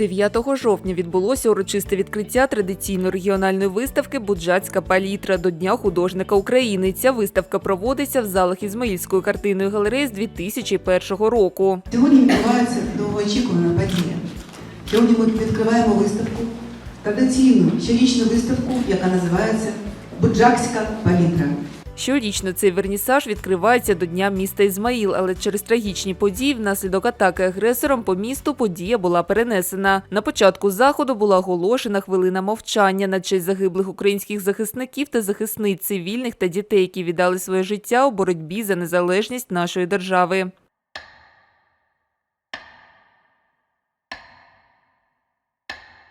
9 жовтня відбулося урочисте відкриття традиційної регіональної виставки Буджацька палітра до Дня художника України. Ця виставка проводиться в залах Ізмаїльської картинної галереї з 2001 року. Сьогодні відбувається довгоочікувана подія. Сьогодні ми відкриваємо виставку, традиційну щорічну виставку, яка називається Буджакська палітра. Щорічно цей вернісаж відкривається до Дня міста Ізмаїл, але через трагічні події внаслідок атаки агресором по місту подія була перенесена. На початку заходу була оголошена хвилина мовчання на честь загиблих українських захисників та захисниць цивільних та дітей, які віддали своє життя у боротьбі за незалежність нашої держави.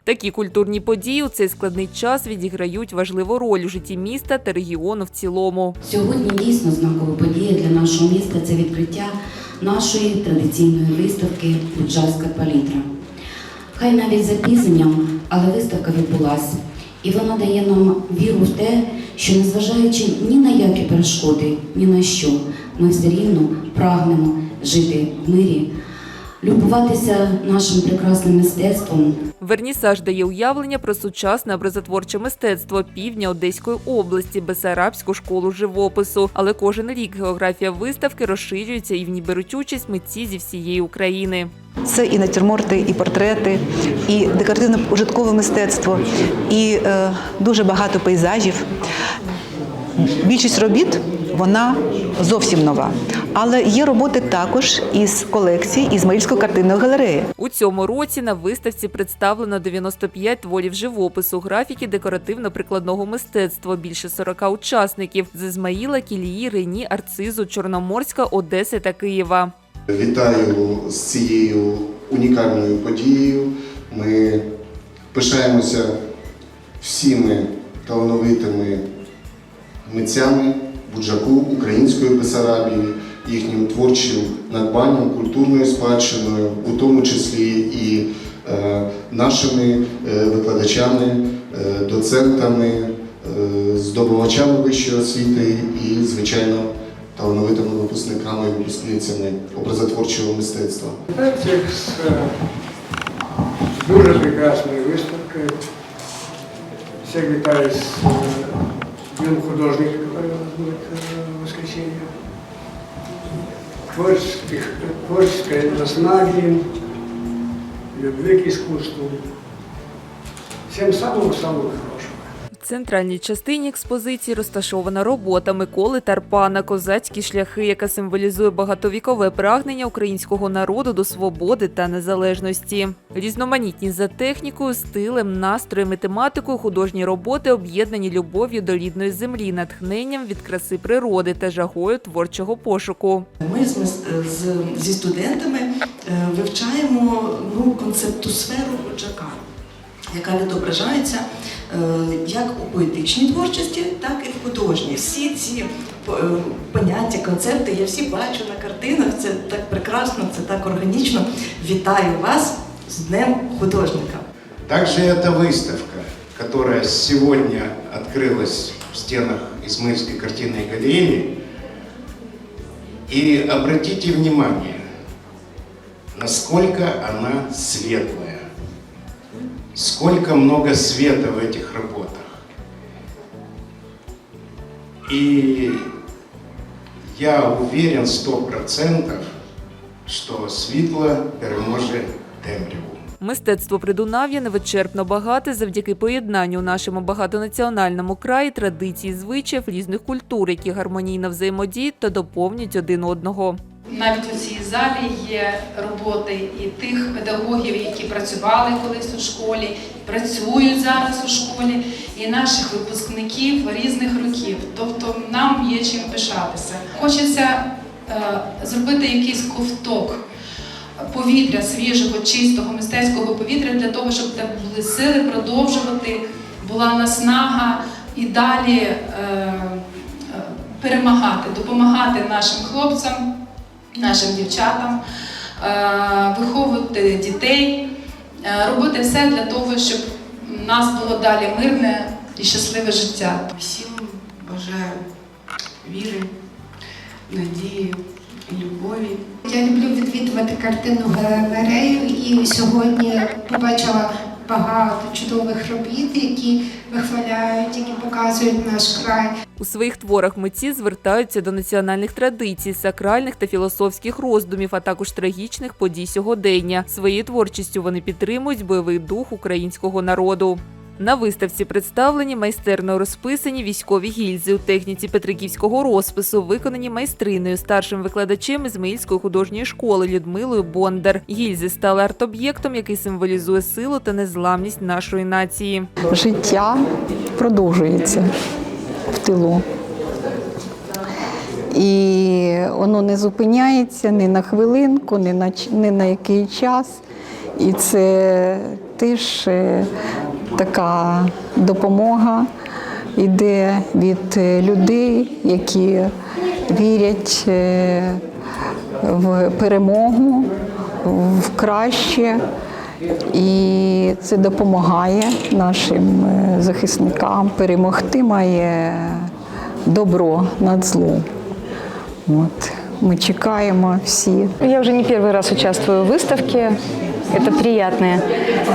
Такі культурні події у цей складний час відіграють важливу роль у житті міста та регіону в цілому. Сьогодні дійсно знакова подія для нашого міста це відкриття нашої традиційної виставки Буджарська палітра. Хай навіть запізненням, але виставка відбулася. І вона дає нам віру в те, що незважаючи ні на які перешкоди, ні на що, ми все рівно прагнемо жити в мирі, любуватися нашим прекрасним мистецтвом, Вернісаж дає уявлення про сучасне образотворче мистецтво півдня Одеської області, Бесарабську школу живопису. Але кожен рік географія виставки розширюється і в ній беруть участь митці зі всієї України. Це і натюрморти, і портрети, і декоративно-ужиткове мистецтво, і е, дуже багато пейзажів. Більшість робіт вона зовсім нова. Але є роботи також із колекції Ізмаїльської картинної галереї. У цьому році на виставці представлено 95 творів живопису, графіки декоративно-прикладного мистецтва, більше 40 учасників з Ізмаїла, Кілії, Рені, Арцизу, Чорноморська, Одеси та Києва. Вітаю з цією унікальною подією. Ми пишаємося всіми талановитими митцями Буджаку, Української Бесарабії, їхнім творчим надбанням, культурною спадщиною, у тому числі і е, нашими е, викладачами, е, доцентами, здобувачами вищої освіти і, звичайно, талановитими випускниками і випускницями образотворчого мистецтва. З дуже прекрасною виставкою. Всех вітаю з Днем художника, который у нас будет в воскресенье. Творческих, творческой наснаги, любви к искусству. Всем самого-самого хорошего. Центральній частині експозиції розташована робота Миколи Тарпана Козацькі шляхи, яка символізує багатовікове прагнення українського народу до свободи та незалежності. Різноманітні за технікою, стилем, настроєм і тематикою художні роботи об'єднані любов'ю до рідної землі, натхненням від краси природи та жагою творчого пошуку. Ми з, мис- з- зі студентами е, вивчаємо ну, концепту сферу Буджака, яка відображається е, як у поетичній творчості, так і в художній. Всі ці е, поняття, концепти я всі бачу на картинах. Це так прекрасно, це так органічно. Вітаю вас з Днем художника. Также эта выставка, которая сегодня открылась в стенах Измаильской картинной галереи. И обратите внимание, насколько она светлая, сколько много света в этих работах. И я уверен сто процентов, что світло переможе темряву. Мистецтво Придунав'я невичерпно багате завдяки поєднанню у нашому багатонаціональному краї традицій, звичаїв різних культур, які гармонійно взаємодіють та доповнюють один одного. Навіть у цій залі є роботи і тих педагогів, які працювали колись у школі, працюють зараз у школі, і наших випускників різних років. Тобто нам є чим пишатися. Хочеться е, зробити якийсь ковток повітря свіжого, чистого, мистецького повітря для того, щоб тебе були сили продовжувати, була наснага і далі е, е, перемагати, допомагати нашим хлопцям нашим дівчатам, е, виховувати дітей, е, робити все для того, щоб в нас було далі мирне і щасливе життя. Всім бажаю віри, надії, любові. Я люблю відвідувати картинну галерею і сьогодні побачила багато чудових робіт, які вихваляють, які показують наш край. У своїх творах митці звертаються до національних традицій, сакральних та філософських роздумів, а також трагічних подій сьогодення. Своєю творчістю вони підтримують бойовий дух українського народу. На виставці представлені майстерно розписані військові гільзи у техніці петриківського розпису, виконані майстриною, старшим викладачем Ізмаїльської художньої школи Людмилою Бондар. Гільзи стали арт-об'єктом, який символізує силу та незламність нашої нації. життя продовжується в тилу. І воно не зупиняється ні на хвилинку, ні на, ні на який час. І це теж е, така допомога йде від е, людей, які вірять е, в перемогу, в краще І це допомагає нашим е, захисникам перемогти має добро над злом. От. Ми чекаємо всі. Я уже не первый раз участвую в выставке. Это приятное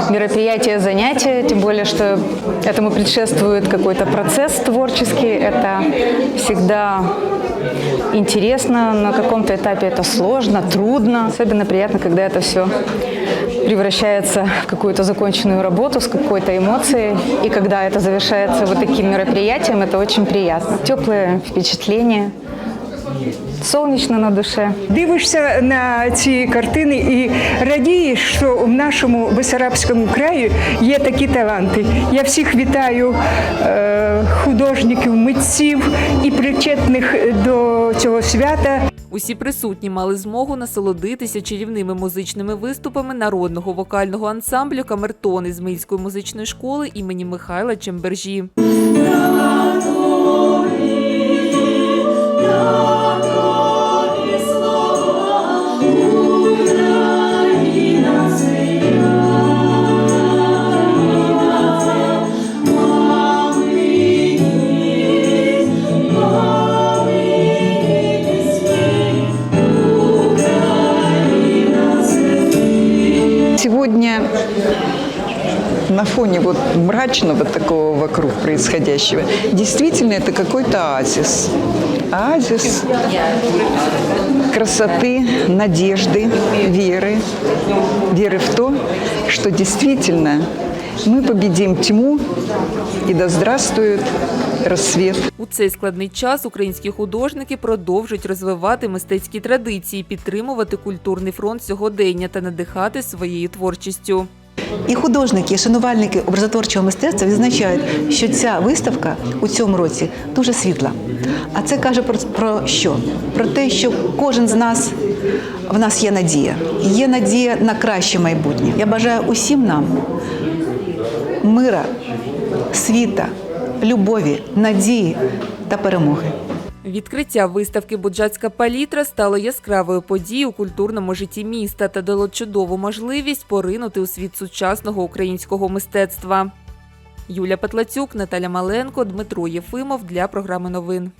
мероприятие, занятие, тем более, что этому предшествует какой-то процесс творческий. Это всегда интересно, на каком-то этапе это сложно, трудно. Особенно приятно, когда это все превращается в какую-то законченную работу с какой-то эмоцией. И когда это завершается вот таким мероприятием, это очень приятно. Теплые впечатления, солнечно на душе. Дивишся на ці картини і радієш, що в нашому Бесарабському краї є такі таланти. Я всіх вітаю е, художників, митців і причетних до цього свята. Усі присутні мали змогу насолодитися чарівними музичними виступами народного вокального ансамблю Камертон Ізмаїльської музичної школи імені Михайла Чембержі. мрачного такого вокруг происходящего, действительно это какой-то оазис. Оазис красоты, надежды, веры. Веры в то, что действительно мы победим тьму, и да здравствует рассвет. У цей складний час українські художники продовжують розвивати мистецькі традиції, підтримувати культурний фронт сьогодення та надихати своєю творчістю. І художники, і шанувальники образотворчого мистецтва відзначають, що ця виставка у цьому році дуже світла. А це каже про, про що? Про те, що кожен з нас в нас є надія. Є надія на краще майбутнє. Я бажаю усім нам мира, світа, любові, надії та перемоги. Відкриття виставки Буджацька палітра стало яскравою подією у культурному житті міста та дало чудову можливість поринути у світ сучасного українського мистецтва. Юля Петлацюк, Наталя Маленко, Дмитро Єфимов для програми новин.